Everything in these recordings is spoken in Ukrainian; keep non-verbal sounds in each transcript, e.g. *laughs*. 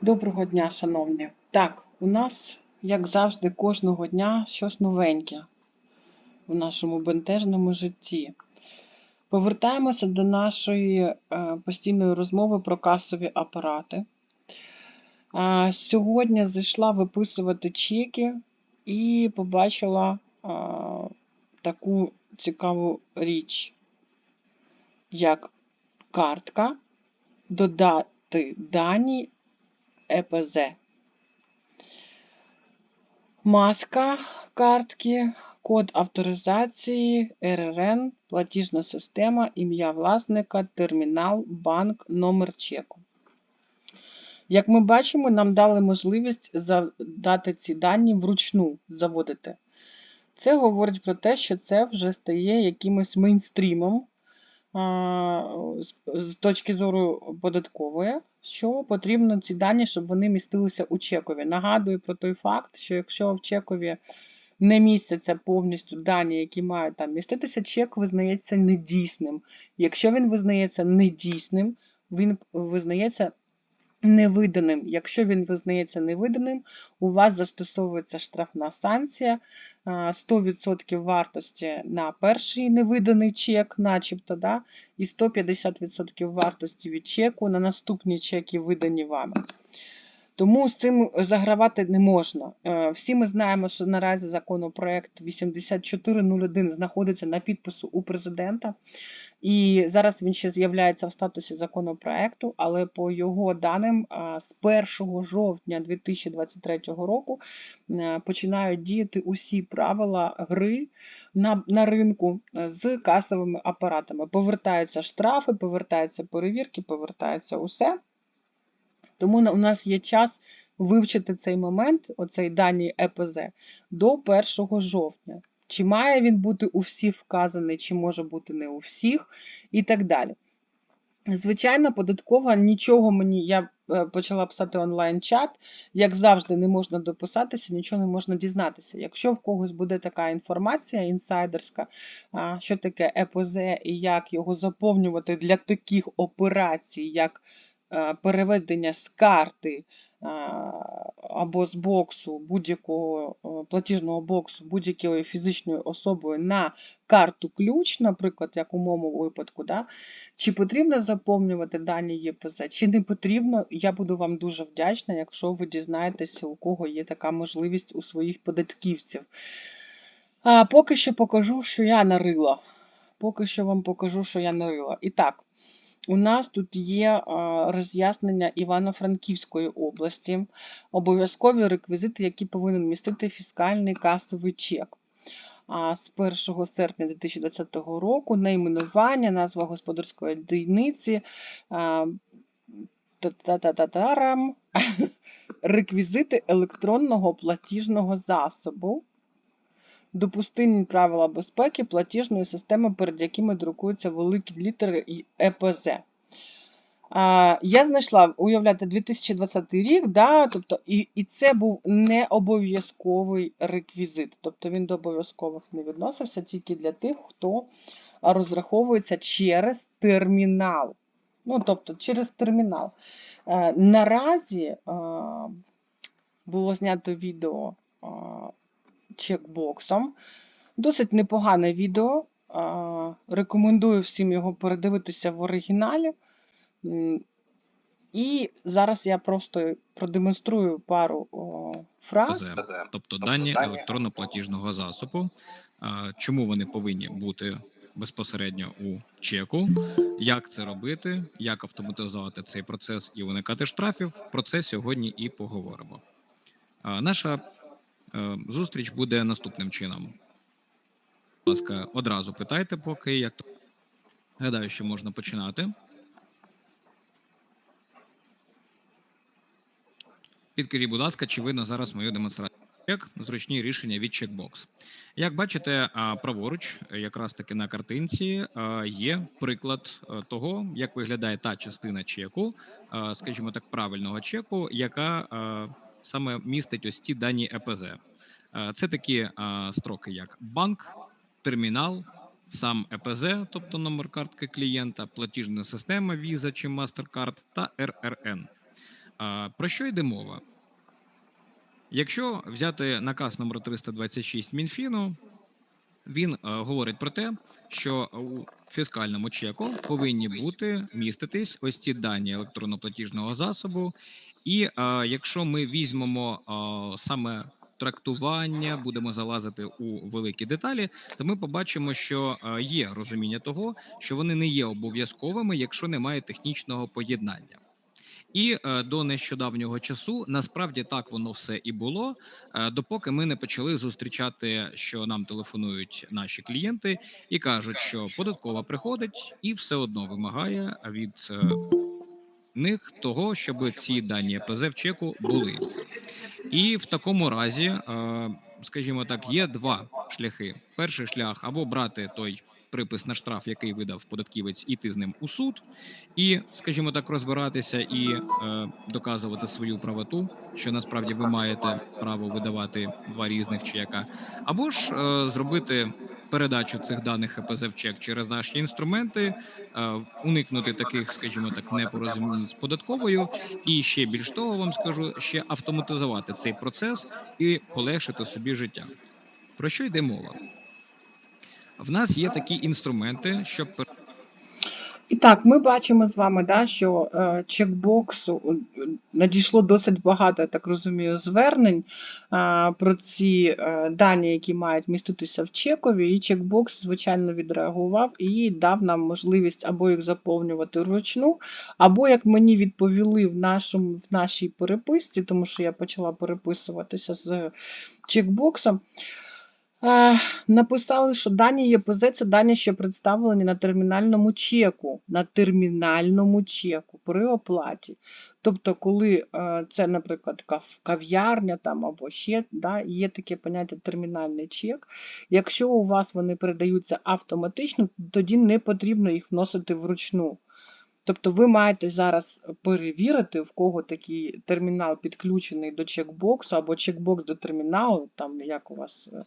Доброго дня, шановні. Так, у нас, як завжди, кожного дня щось новеньке в нашому бентежному житті. Повертаємося до нашої е, постійної розмови про касові апарати. А, сьогодні зайшла виписувати чеки і побачила а, таку цікаву річ, як картка, додати дані ЕПЗ. Маска картки, код авторизації, РРН, платіжна система, ім'я власника, термінал, банк, номер чеку. Як ми бачимо, нам дали можливість задати ці дані вручну заводити. Це говорить про те, що це вже стає якимось мейнстрімом з точки зору податкової, що потрібно ці дані, щоб вони містилися у чекові. Нагадую про той факт, що якщо в чекові не містяться повністю дані, які мають там міститися, чек визнається недійсним. Якщо він визнається недійсним, він визнається невиданим. Якщо він визнається невиданим, у вас застосовується штрафна санкція 100% вартості на перший невиданий чек, начебто, да, і 150% вартості від чеку на наступні чеки, видані вами. Тому з цим загравати не можна. Е, Всі ми знаємо, що наразі законопроект 8401 знаходиться на підпису у президента, і зараз він ще з'являється в статусі законопроекту, але по його даним з 1 жовтня 2023 року е, починають діяти усі правила гри на, на ринку е, з касовими апаратами. Повертаються штрафи, повертаються перевірки, повертається усе. Тому у нас є час вивчити цей момент, оцей дані ЕПЗ, до 1 жовтня. Чи має він бути у всіх вказаний, чи може бути не у всіх, і так далі. Звичайно, податкова нічого мені, я е, почала писати онлайн-чат, як завжди, не можна дописатися, нічого не можна дізнатися. Якщо в когось буде така інформація інсайдерська, що таке ЕПЗ і як його заповнювати для таких операцій, як е, переведення з карти або з боксу будь-якого е, платіжного боксу будь-якою фізичною особою на карту ключ, наприклад, як у моєму випадку, да, чи потрібно заповнювати дані ЄПЗ, чи не потрібно, я буду вам дуже вдячна, якщо ви дізнаєтеся, у кого є така можливість у своїх податківців. А, поки що покажу, що я нарила. Поки що вам покажу, що я нарила. І так, у нас тут є роз'яснення Івано-Франківської області, обов'язкові реквізити, які повинен містити фіскальний касовий чек. А з 1 серпня 2020 року найменування, назва господарської одиниці, *laughs* реквізити електронного платіжного засобу, допустимі правила безпеки платіжної системи, перед якими друкуються великі літери ЕПЗ. Я знайшла, уявляєте, 2020 рік, да, тобто, і, і це був не обов'язковий реквізит. Тобто він до обов'язкових не відносився тільки для тих, хто розраховується через термінал. Ну, тобто, через термінал. Е, наразі е, було знято відео е, чекбоксом. Досить непогане відео. Рекомендую всім його передивитися в оригіналі. І зараз я просто продемонструю пару о, фраз. ПЗ, тобто дані електронно-платіжного засобу. Чому вони повинні бути безпосередньо у чеку? Як це робити? Як автоматизувати цей процес і уникати штрафів? Про це сьогодні і поговоримо. Наша зустріч буде наступним чином. Будь ласка, одразу питайте, поки як то гадаю, що можна починати. Підкажіть, будь ласка, чи видно зараз мою демонстрацію? Зручні рішення від чекбокс. Як бачите, праворуч, е, якраз таки на картинці, є приклад е, того, як виглядає та частина чеку, скажімо так, правильного чеку, яка а, саме містить ось ці дані ЕПЗ. Е, Це такі строки, як банк, термінал, сам ЕПЗ, тобто номер картки клієнта, платіжна система Visa чи MasterCard та РРН. Про що йде мова? Якщо взяти наказ номер 326 Мінфіну, він е, говорить про те, що у фіскальному чеку повинні бути міститись ось ці дані електронно-платіжного засобу. І е, якщо ми візьмемо е, саме трактування, будемо залазити у великі деталі, то ми побачимо, що е, є розуміння того, що вони не є обов'язковими, якщо немає технічного поєднання. І до нещодавнього часу насправді так воно все і було, допоки ми не почали зустрічати, що нам телефонують наші клієнти і кажуть, що податкова приходить і все одно вимагає від них того, щоб ці дані ЕПЗ в чеку були. І в такому разі, е, скажімо так, є два шляхи: перший шлях або брати той припис на штраф, який видав податківець, іти з ним у суд, і, скажімо так, розбиратися і е, доказувати свою правоту, що насправді ви маєте право видавати два різних чека, або ж е, зробити. Передачу цих даних ЕПЗ в чек через наші інструменти, е, уникнути таких, скажімо так, непорозумінь з податковою, і ще більш того, вам скажу, ще автоматизувати цей процес і полегшити собі життя. Про що йде мова? В нас є такі інструменти, щоб І так, ми бачимо з вами, да, що е, чекбоксу е, надійшло досить багато, я так розумію, звернень е, про ці дані, які мають міститися в чекові, і чекбокс, звичайно, відреагував і дав нам можливість або їх заповнювати вручну, або, як мені відповіли в, нашому, в нашій переписці, тому що я почала переписуватися з чекбоксом. Написали, що дані ЄПЗ це дані, що представлені на термінальному чеку, на термінальному чеку при оплаті. Тобто, коли е, це, наприклад, кав'ярня там або ще да, є таке поняття термінальний чек. Якщо у вас вони передаються автоматично, тоді не потрібно їх вносити вручну. Тобто ви маєте зараз перевірити, в кого такий термінал підключений до чекбоксу або чекбокс до терміналу, там як у вас е,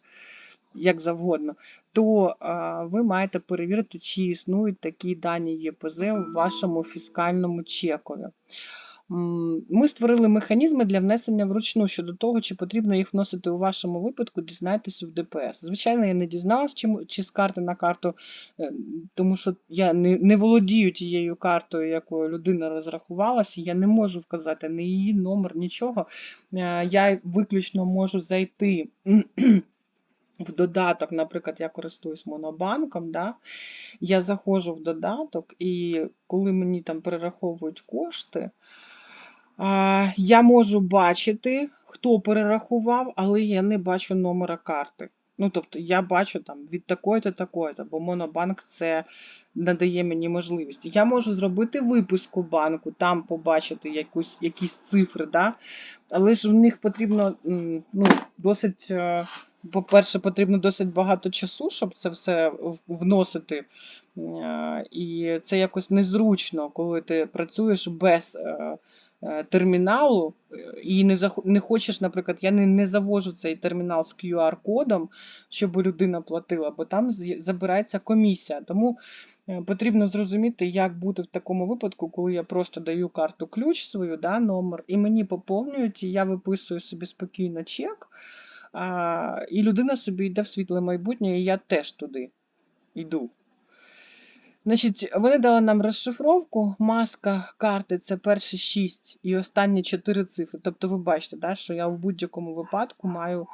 як завгодно, то а, ви маєте перевірити, чи існують такі дані ЄПЗ в вашому фіскальному чекові. Ми створили механізми для внесення вручну щодо того, чи потрібно їх вносити у вашому випадку, дізнайтеся в ДПС. Звичайно, я не дізналась, чи, чи з карти на карту, е, тому що я не, не володію тією картою, якою людина розрахувалася. Я не можу вказати ні її номер, нічого. Е, Я виключно можу зайти. *clears throat* В додаток, наприклад, я користуюсь монобанком, да? я заходжу в додаток, і коли мені там перераховують кошти, я можу бачити, хто перерахував, але я не бачу номера карти. Ну, тобто я бачу там від такої-то такої-то, бо монобанк це надає мені можливість. Я можу зробити виписку банку, там побачити якусь, якісь цифри, да? але ж в них потрібно ну, досить. е, По-перше, потрібно досить багато часу, щоб це все вносити. Е, І це якось незручно, коли ти працюєш без е, терміналу е, і не зах- не хочеш, наприклад, я не, не завожу цей термінал з QR-кодом, щоб людина платила, бо там забирається комісія. Тому е, потрібно зрозуміти, як бути в такому випадку, коли я просто даю карту ключ свою, да, номер, і мені поповнюють, і я виписую собі спокійно чек. А, і людина собі йде в світле майбутнє, і я теж туди йду. Значить, вони дали нам розшифровку. Маска карти це перші шість і останні чотири цифри. Тобто, ви бачите, да, що я в будь-якому випадку маю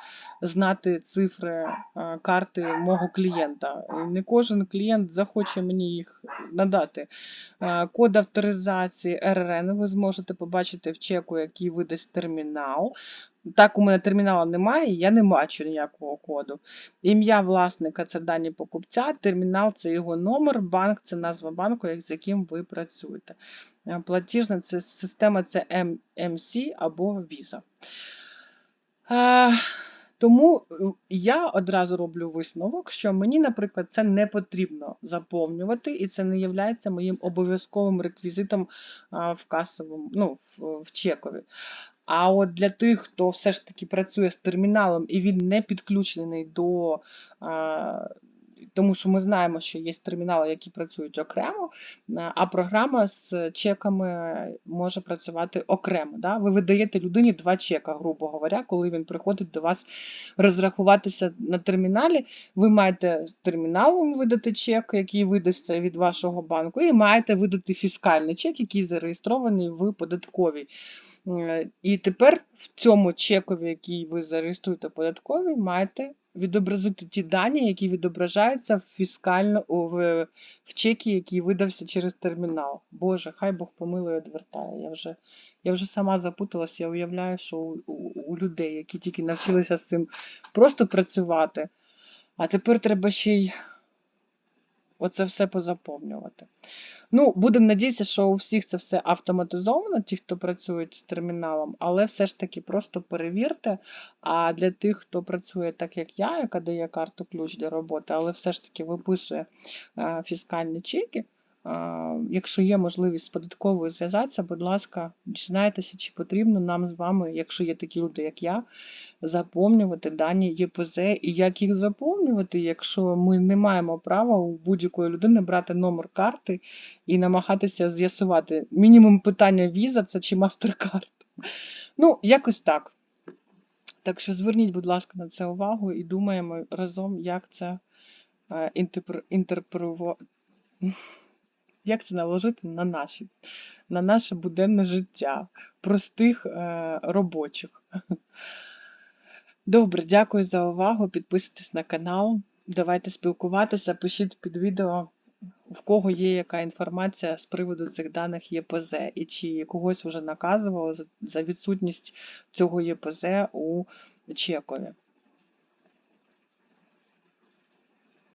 знати цифри карти мого клієнта. Не кожен клієнт захоче мені їх надати. Код авторизації РРН ви зможете побачити в чеку, який видасть термінал. Так, у мене терміналу немає, я не бачу ніякого коду. Ім'я власника це дані покупця, термінал це його номер, банк це назва банку, з яким ви працюєте. Е, Платіжна це система це MMC або Visa. Е, Тому е, я одразу роблю висновок, що мені, наприклад, це не потрібно заповнювати, і це не є моїм обов'язковим реквізитом в касовому, ну, в чекові. А от для тих, хто все ж таки працює з терміналом і він не підключений до а, тому що ми знаємо, що є термінали, які працюють окремо, а програма з чеками може працювати окремо. Да? Ви видаєте людині два чека, грубо говоря, коли він приходить до вас розрахуватися на терміналі. Ви маєте терміналом видати чек, який видасться від вашого банку, і маєте видати фіскальний чек, який зареєстрований в податковій. Е, І тепер в цьому чекові, який ви зареєструєте податковий, маєте відобразити ті дані, які відображаються в фіскально в, в чекі, який видався через термінал. Боже, хай Бог помилує відвертає. Я вже, я вже сама запуталась, я уявляю, що у, у, у людей, які тільки навчилися з цим просто працювати, а тепер треба ще й оце все позаповнювати. Ну, будемо надіятися, що у всіх це все автоматизовано, ті, хто працюють з терміналом, але все ж таки просто перевірте. А для тих, хто працює так, як я, яка дає карту ключ для роботи, але все ж таки виписує е, фіскальні чеки. Якщо є можливість з податковою зв'язатися, будь ласка, дізнайтеся, чи потрібно нам з вами, якщо є такі люди, як я, заповнювати дані ЄПЗ і як їх заповнювати, якщо ми не маємо права у будь-якої людини брати номер карти і намагатися з'ясувати мінімум питання віза це чи MasterCard. Ну, якось так. Так що зверніть, будь ласка, на це увагу і думаємо разом, як це е, інтерпрево- як це наложити на наші, на наше буденне життя простих е, робочих. Добре, дякую за увагу. Підписуйтесь на канал. Давайте спілкуватися, пишіть під відео, в кого є яка інформація з приводу цих даних ЄПЗ, і чи когось вже наказувало за- відсутність цього ЄПЗ у Чекові.